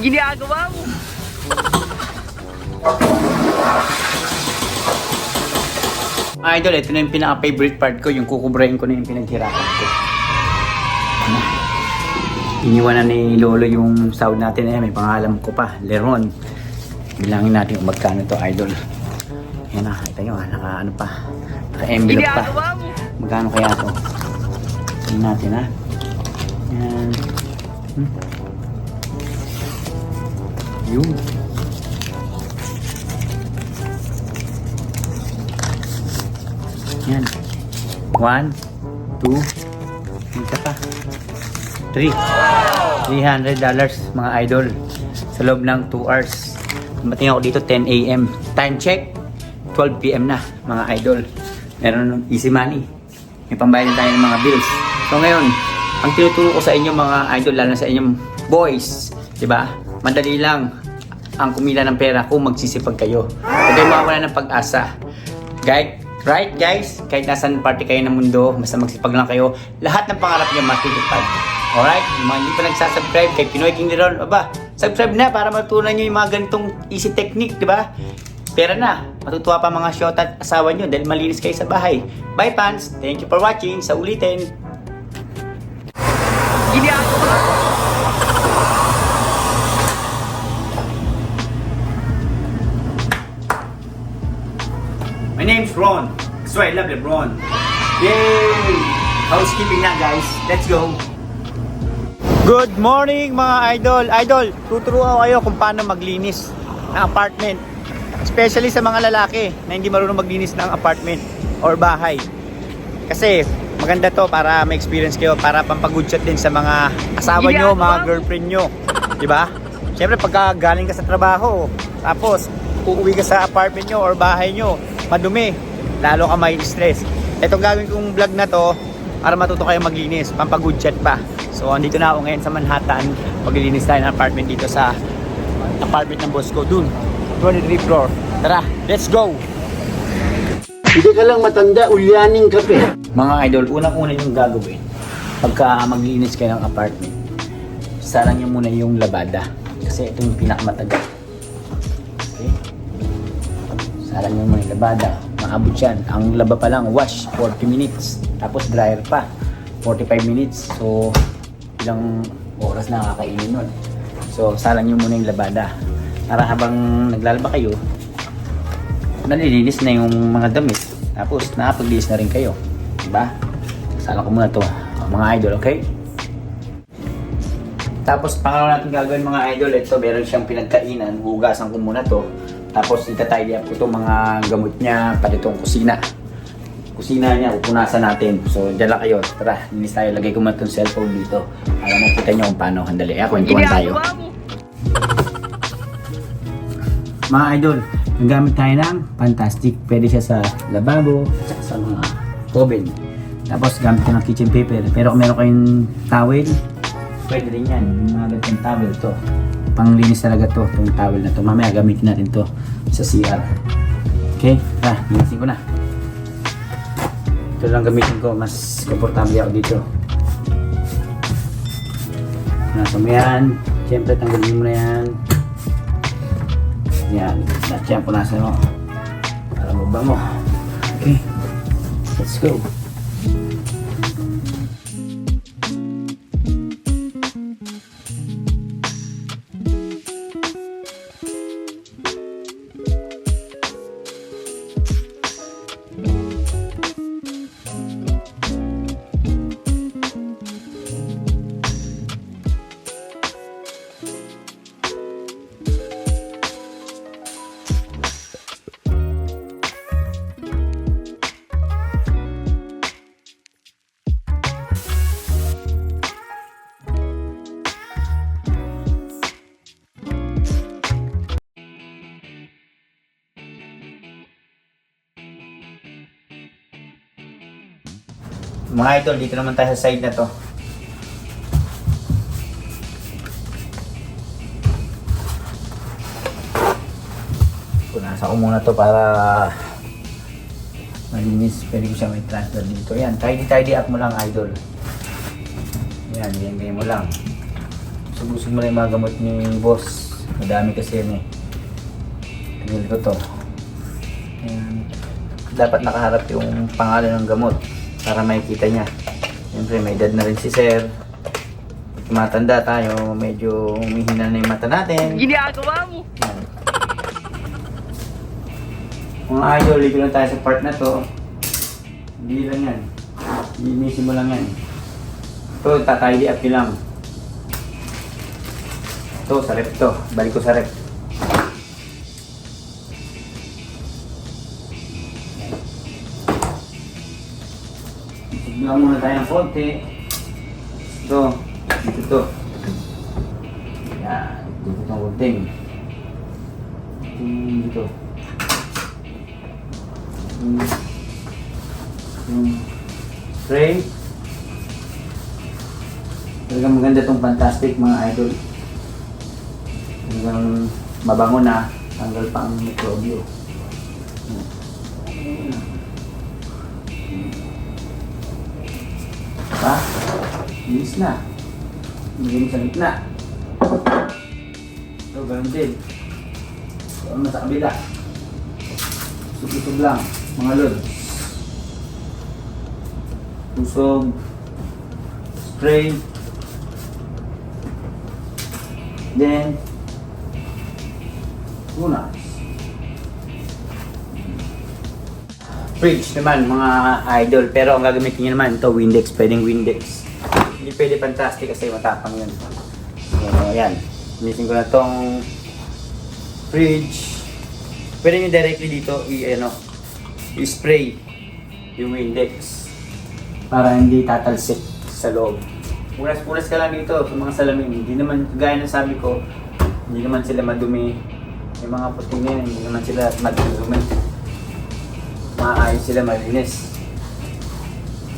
ginagawa mo? Mga idol, ito na yung pinaka-favorite part ko, yung kukubrahin ko na yung pinaghirapan ko. Ano? Iniwan na ni Lolo yung sahod natin eh, may pangalan ko pa, Leron. Bilangin natin kung magkano to idol. Yan na, ito yun, naka ano pa, naka-envelope pa. Ginagawa mo? Magkano kaya to? Tingnan natin ha. Yan. Hmm. Yun. Yan. One, two, isa pa. Three. $300 mga idol. Sa loob ng 2 hours. Dumating ako dito 10 a.m. Time check. 12 p.m. na mga idol. Meron ng easy money. May pambayad tayo ng mga bills. So ngayon, ang tinuturo ko sa inyo mga idol, lalo na sa inyong boys, di ba? Madali lang ang kumila ng pera kung magsisipag kayo. Huwag kayong mawawala ng pag-asa. Guys, right guys? Kahit nasan party kayo ng mundo, basta magsipag lang kayo, lahat ng pangarap niyo matutupad. Alright? Yung mga hindi pa nagsasubscribe kay Pinoy King Leron, aba, subscribe na para matutunan nyo yung mga ganitong easy technique, di ba? Pera na. Matutuwa pa mga shot at asawa nyo dahil malinis kayo sa bahay. Bye fans! Thank you for watching. Sa ulitin. Ginagawa mo? Name's Ron. So I love LeBron. Yay! Housekeeping na guys. Let's go! Good morning mga idol. Idol, tuturuan ko kayo kung paano maglinis ng apartment. Especially sa mga lalaki na hindi marunong maglinis ng apartment or bahay. Kasi maganda to para may experience kayo para pampagood shot din sa mga asawa nyo, mga girlfriend nyo. Di ba? Siyempre pagka galing ka sa trabaho, tapos uuwi ka sa apartment nyo or bahay nyo, madumi, lalo ka may stress. Itong gagawin kong vlog na to, para matuto kayo maglinis, pampagood shot pa. So, andito na ako ngayon sa Manhattan. Maglilinis tayo ng apartment dito sa apartment ng boss ko. Dun, 23 floor. Tara, let's go! Hindi ka lang matanda, ulyaning kape. Mga idol, unang-una yung gagawin pagka maglinis kayo ng apartment. Sarang nyo muna yung labada. Kasi ito yung pinakamatagal. Sarang nyo yung labada. Maabot yan. Ang laba pa lang, wash, 40 minutes. Tapos dryer pa, 45 minutes. So, ilang oras na kakainin nun. So, salang nyo muna yung labada. Para habang naglalaba kayo, nalilinis na yung mga damit. Tapos, nakapaglinis na rin kayo. Diba? Sala ko muna to mga idol, okay? Tapos, pangalawa natin gagawin mga idol, ito, meron siyang pinagkainan. Hugasan ko muna to. Tapos, itatidy up ko itong mga gamot niya, pati itong kusina. Kusina niya, pupunasan natin. So, dyan lang kayo. Tara, linis tayo. Lagay ko muna itong cellphone dito. Para makita niyo kung paano. Handali, ah, kwentuhan tayo. Mga idol, nagamit tayo ng Fantastic. Pwede siya sa lababo, at sa mga oven. Tapos gamit ko ng kitchen paper. Pero kung meron kayong towel, pwede rin yan. Mga ganitong towel to. Panglinis talaga to, itong towel na to. Mamaya gamitin natin to sa CR. Okay, ah, linisin ko na. Ito lang gamitin ko, mas komportable ako dito. Nasa mo yan. Siyempre, tanggalin mo na yan. Yan, lahat yan punasan mo. Para mabango. Okay, let's go. Mga idol, dito naman tayo sa side na to. Punasan ko muna to para malinis. Pwede ko siya may transfer dito. Yan, tidy tidy up mo lang idol. Yan, ganyan ganyan mo lang. Busog-busog mo na yung mga gamot ni boss. Madami kasi yan eh. Pinili ko to. Ayan. Dapat nakaharap yung pangalan ng gamot para makikita niya. Siyempre, may edad na rin si sir. Tumatanda tayo, medyo humihina na yung mata natin. Ginagawa mo. Yan. Mga idol, dito lang tayo sa part na to. Hindi lang yan. Linisin mo lang yan. Ito, tatidy up nyo lang. Ito, sa rep to. Balik ko sa rep. Tignan muna tayo ng konti. Ito, dito to. Yan, dito itong konting. Yung dito. Spray. Talagang maganda itong fantastic mga idol. Talagang mabango na. Tanggal pa ang mikrobyo. Diba? Linis na. Linis sa gitna. Ito, ganun din. Ito naman sa kabila. Susog lang, mga lod. Susog. Spray. Then, una. Fridge naman, mga idol. Pero ang gagamitin nyo naman, ito Windex. Pwedeng Windex. Hindi pwede fantastic kasi matapang yun. So, yan. Missing ko na tong fridge. Pwede nyo directly dito i ano, i-spray yung Windex para hindi tatalsik sa loob. Punas-punas ka lang dito sa mga salamin. Hindi naman, gaya ng sabi ko, hindi naman sila madumi. Yung mga puting na yan, hindi naman sila madumi. Maayos sila, malinis.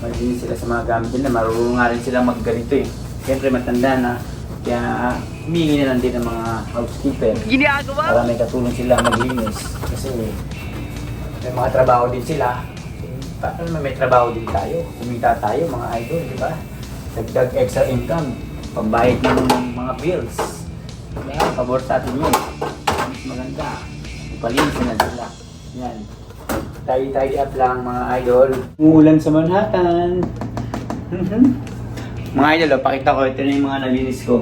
Malinis sila sa mga gamit nila. Marunong nga rin sila magganito eh. Siyempre matanda na. Kaya humingi na lang din ng mga housekeeper Ginagawa para may katulong sila maglinis. Kasi may mga trabaho din sila. Paano naman may trabaho din tayo? Kumita tayo mga idol, di ba? Dagdag extra income, pambayad ng mga bills. Kaya pabor sa atin yun. Mas maganda. Ipalinis na sila. Yan. Tidy-tidy up lang mga idol. Umuulan sa Manhattan. Mhm. mga idol, oh, pakita ko. Ito na yung mga nalinis ko.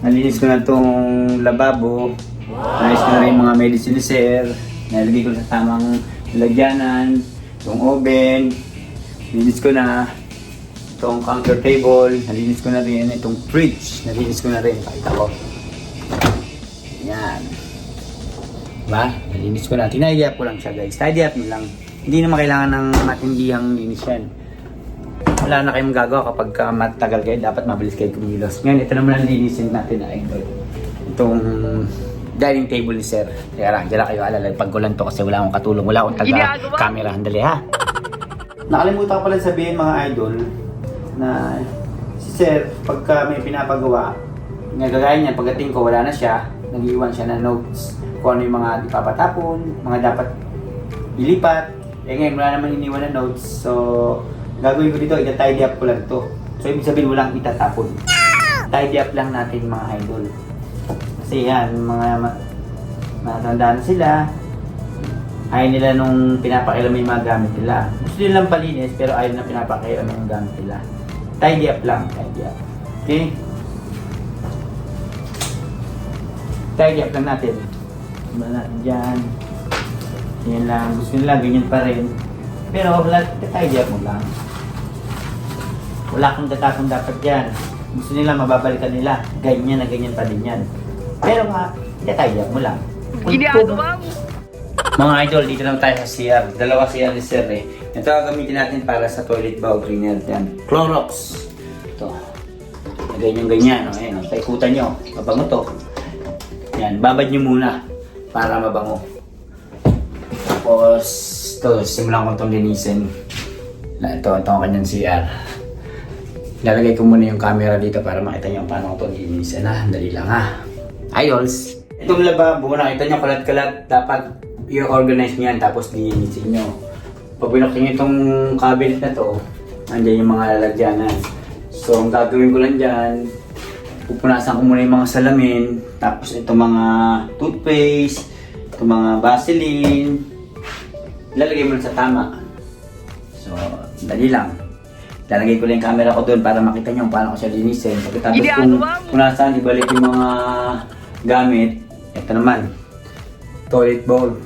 Nalinis ko na itong lababo. Nalinis ko na rin yung mga medicine sir. Nalagay ko sa tamang lagyanan. Itong oven. Nalinis ko na. Itong counter table. Nalinis ko na rin. Itong fridge. Nalinis ko na rin. Pakita ko. Yan. Diba? Nalinis ko na. Tidy up ko lang siya guys. Tidy up mo lang. Hindi naman kailangan ng matindihang linis yan. Wala na kayong magagawa kapag ka matagal kayo. Dapat mabilis kayo kumilos. Ngayon, ito naman ang linisin natin na idol. Itong dining table ni sir. Kaya lang, dyan lang kayo alala. Pagkulan to kasi wala akong katulong. Wala akong taga-camera. Handali ha. Nakalimutan ko pala sabihin mga idol na si sir, pagka may pinapagawa, nagagaya niya, pagdating ko wala na siya, nag-iwan siya ng notes kung ano yung mga ipapatapon, mga dapat ilipat. Eh ngayon, wala naman iniwan na notes. So, gagawin ko dito, ita-tidy up ko lang to. So, ibig sabihin, walang itatapon. Tidy up lang natin mga idol. Kasi yan, mga ma- matanda na sila. Ayaw nila nung pinapakialam yung mga gamit nila. Gusto nilang palinis, pero ayaw na pinapakialam yung gamit nila. Tidy up lang, tidy up. Okay? Tidy up lang natin. Diba natin dyan. Yan lang. Gusto nila, ganyan pa rin. Pero wala, tidy up mo lang. Wala kang tatapon dapat yan. Gusto nila, mababalikan nila. Ganyan na ganyan pa din yan. Pero nga, tidy up mo lang. Ginagawa mo. mga idol, dito lang tayo sa CR. Dalawa CR ni Sir eh. Ito ang gamitin natin para sa toilet bowl cleaner. Yan. Clorox. Ito. Ganyan ganyan. O, ayan, o. Paikutan nyo. Mabango to. Yan. Babad nyo muna para mabango. Tapos, ito. Simulan ko itong linisin. Ito, ito ang kanyang CR. Lalagay ko muna yung camera dito para makita nyo paano ko ito linisin. Ha? Dali lang ha. Idols. Itong lababo, nakita nyo kalat-kalat. Dapat i-organize nyo yan tapos linisin nyo. Pag binuksan nyo itong cabinet na to, andyan yung mga lalagyanan. So, ang gagawin ko lang dyan, pupunasan ko muna yung mga salamin. Tapos ito mga toothpaste, ito mga Vaseline. Lalagay mo sa tama. So, dali lang. Lalagay ko lang yung camera ko doon para makita nyo kung paano ko siya linisin. Pagkatapos kung, kung nasaan ibalik yung mga gamit, ito naman. Toilet bowl.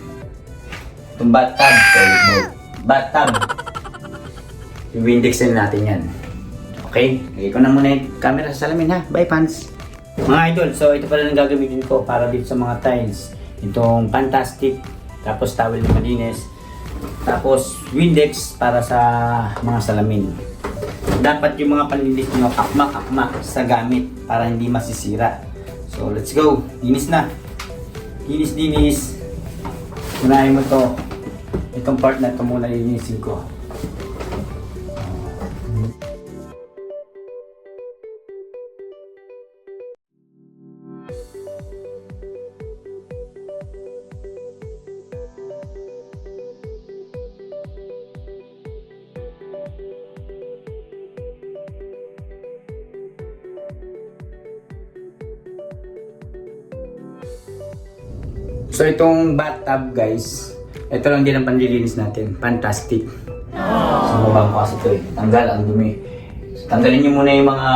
Itong bathtub. Toilet bowl. Bathtub. Yung Windex na natin yan. Okay? Lagay ko na muna yung camera sa salamin ha. Bye, fans! Mga idol, so ito pala ang gagamitin ko para dito sa mga tiles. Itong Fantastic, tapos towel na malinis, tapos Windex para sa mga salamin. Dapat yung mga panlinis nyo akma-akma sa gamit para hindi masisira. So let's go! Linis na! Linis-linis! Unahin mo to. Itong part na to muna linisin ko. So itong bathtub guys, ito lang din ang panlilinis natin. Fantastic. So mabang ko kasi ito eh. Tanggal ang dumi. So, tanggalin nyo muna yung mga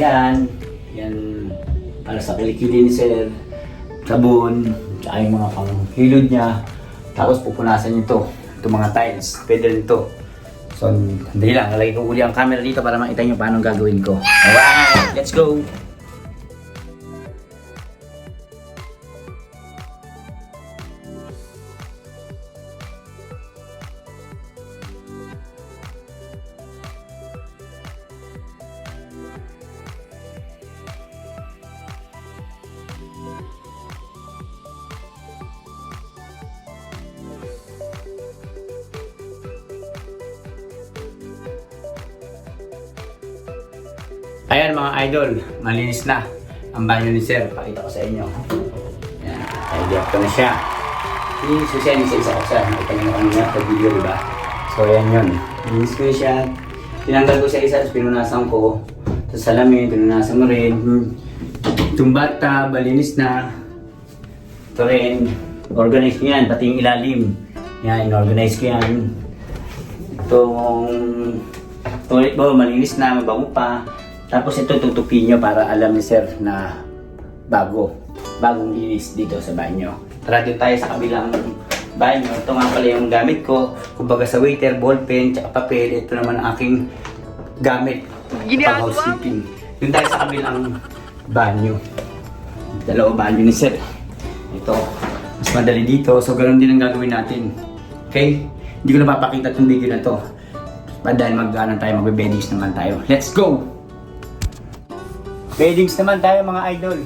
yan. Yan para sa kilikili ni sir. Sabon. Tsaka yung mga panghilod niya. Tapos pupunasan nyo ito. Itong mga tiles. Pwede rin ito. So, hindi lang. Nalagay ko uli ang camera dito para makita nyo paano gagawin ko. Alright! Let's go! Ayan mga idol, malinis na ang banyo ni Sir. Pakita ko sa inyo. Ayan, tidy up ko na siya. Linis ko siya, isa-isa ko siya. Nakita niyo kanina sa video, di ba? So ayan yun. Linis ko siya. Tinanggal ko siya isa, tapos pinunasan ko. Tapos salamin, pinunasan mo rin. Itong bata, malinis na. Ito rin, organize ko yan, pati yung ilalim. Yan, in-organize ko yan. Itong toilet bowl, malinis na, mabango pa. Tapos ito tutupin nyo para alam ni sir na bago. Bagong linis dito sa banyo. Tara dito tayo sa kabilang banyo. Ito nga pala yung gamit ko. Kumbaga sa waiter, ballpen, tsaka papel. Ito naman ang aking gamit. Pang housekeeping. Doon tayo sa kabilang banyo. Dalawa banyo ni sir. Ito. Mas madali dito. So ganun din ang gagawin natin. Okay? Hindi ko na papakita itong video na to. Pa dahil mag ano tayo, magbe-beddings naman tayo. Let's go! Beddings naman tayo mga idol.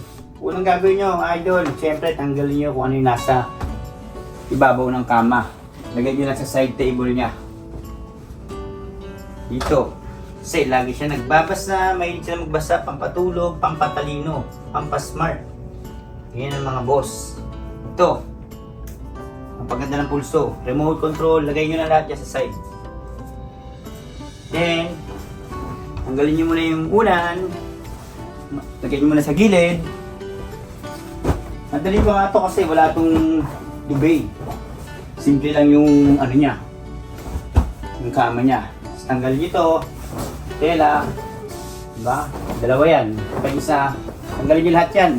Unang gagawin nyo idol, syempre tanggalin nyo kung ano yung nasa ibabaw ng kama. Lagay nyo lang sa side table niya. Dito. Kasi lagi siya nagbabasa, mahilig siya magbasa, pampatulog, pampatalino, pampasmart. Yan ang mga boss. Ito. Ang paganda ng pulso. Remote control, lagay nyo na lahat yan sa side. Then, tanggalin nyo muna yung unan. Lagyan nyo muna sa gilid. Madali pa nga to kasi wala tong duvet. Simple lang yung ano niya. Yung kama niya. Tapos tanggalin nyo to. Tela. Diba? Dalawa yan. Pa isa. Tanggalin nyo lahat yan.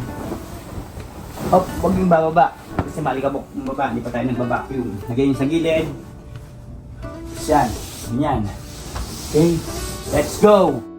Hop, huwag yung bababa. Kasi malikabok yung baba. Hindi pa tayo nagbabacuum. Lagyan nyo sa gilid. Yan. Ganyan. Okay. Let's go!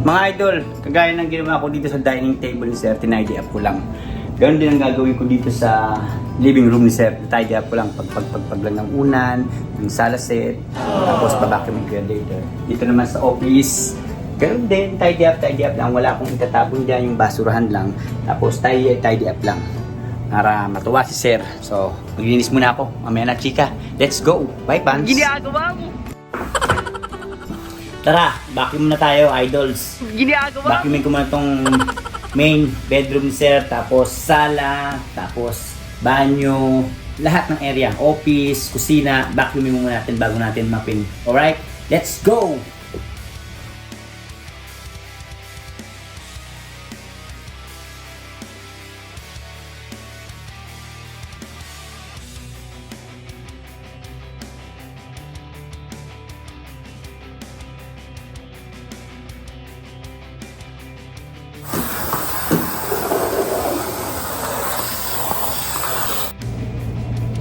Mga idol, kagaya ng ginawa ko dito sa dining table ni Sir, tidy up ko lang. Ganon din ang gagawin ko dito sa living room ni Sir. Tidy up ko lang pag pag pag, pag lang ng unan, ng sala set, tapos babacuum yung radiator. Dito naman sa office, ganon din, tidy up, tidy up lang. Wala akong itatapon dyan, yung basurahan lang. Tapos tidy, tidy up lang. Para matuwa si Sir. So, maglinis muna ako. Mamaya na, chika. Let's go. Bye, Pans. Ginagawa mo. Tara, vacuum na tayo, idols. Ginagawa. Vacuumin ko muna tong main bedroom sir, tapos sala, tapos banyo, lahat ng area, office, kusina, vacuumin muna natin bago natin mapin. Alright, let's go!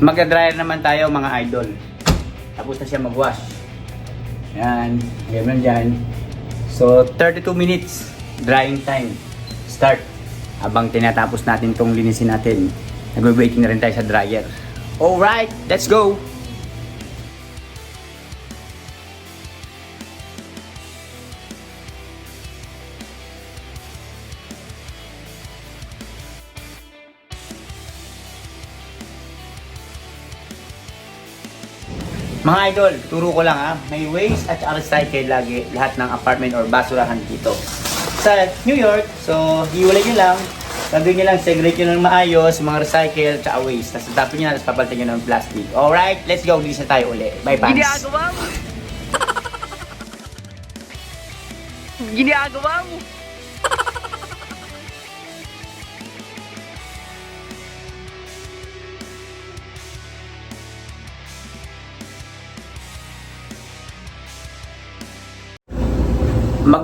Magka-dryer naman tayo mga idol. Tapos na siya mag-wash. Yan, ganyan dyan. So, 32 minutes drying time. Start. Habang tinatapos natin tong linisin natin, nagwe-waiting na rin tayo sa dryer. Alright, let's go! Mga idol, turo ko lang ha, may waste at recycle lagi lahat ng apartment or basurahan dito. Sa New York, so hiwalay nyo lang, gagawin nyo lang, segregate nyo ng maayos, mga recycle at saka waste. Tapos tapin nyo na, tapos papalitan nyo ng plastic. Alright, let's go, lisa tayo uli. Bye, Pans. Ginagawa mo. Ginagawa mo.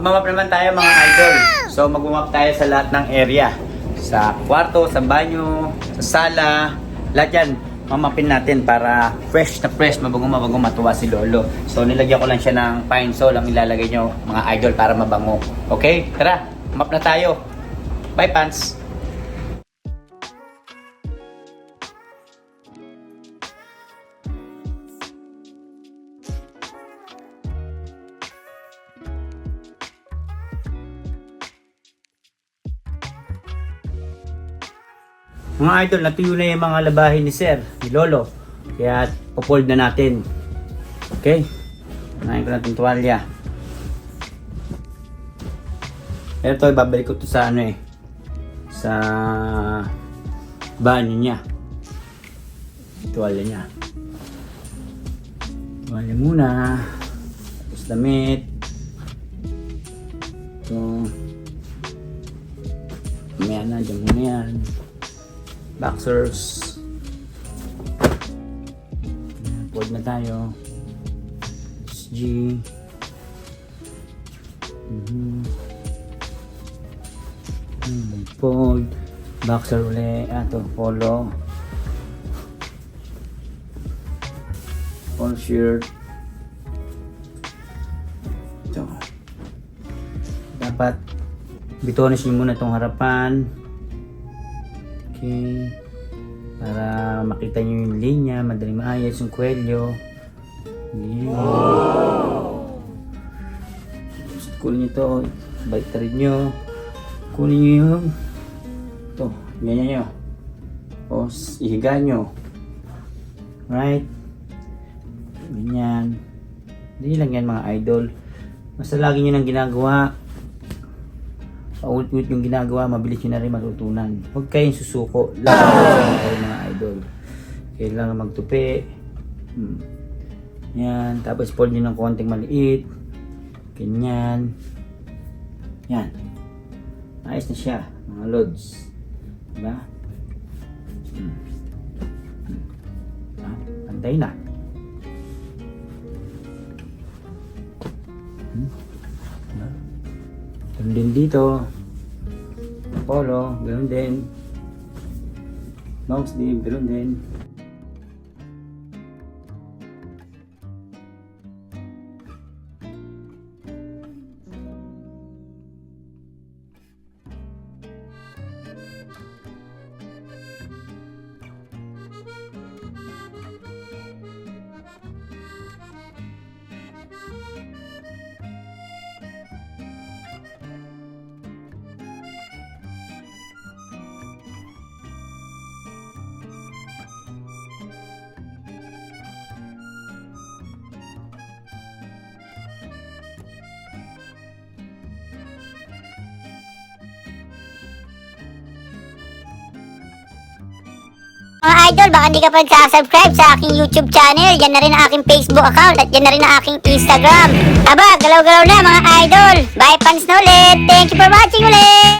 Magmamap naman tayo mga idol. So magmamap tayo sa lahat ng area. Sa kwarto, sa banyo, sa sala, lahat yan. Mamapin natin para fresh na fresh, mabango mabango matuwa si Lolo. So nilagyan ko lang siya ng pine sol ang ilalagay nyo mga idol para mabango. Okay? Tara, map na tayo. Bye pants! Mga idol, natuyo na yung mga labahin ni Sir, ni Lolo. Kaya upold na natin. Okay? Unahin ko natin tuwalya. Ito, ibabalik ko to sa ano eh. Sa banyo niya. Tuwalya niya. Tuwalya muna. Tapos damit. Ito. Mamaya na, dyan muna yan boxers. Fold na tayo. SG mhm hmm, fold. Boxer uli. Ato polo. Polo shirt. Ito. Dapat bitonis nyo muna itong harapan Okay. Para makita nyo yung linya, madaling maayos yung kwelyo. Linya. Gusto kunin nyo to, balik rin nyo. Kunin nyo yung ito, ganyan nyo. O, ihiga nyo. Right? Ganyan. Hindi lang yan mga idol. Basta lagi nyo nang ginagawa, paulit-ulit yung ginagawa, mabilis nyo na rin matutunan. Huwag kayong susuko. Lahat kayo mga idol. Kailangan magtupi. Hmm. Yan. Tapos fold nyo ng konting maliit. Ganyan. Yan. Ayos na siya, mga lods. Diba? Hmm. Hmm. Ah, Pantay na. Hmm. Ganun din dito. Polo, ganun din. Long sleeve, ganun din. Idol, baka hindi ka pa nagsasubscribe sa aking YouTube channel. Yan na rin ang aking Facebook account at yan na rin ang aking Instagram. Aba, galaw-galaw na mga idol. Bye fans na ulit. Thank you for watching ulit.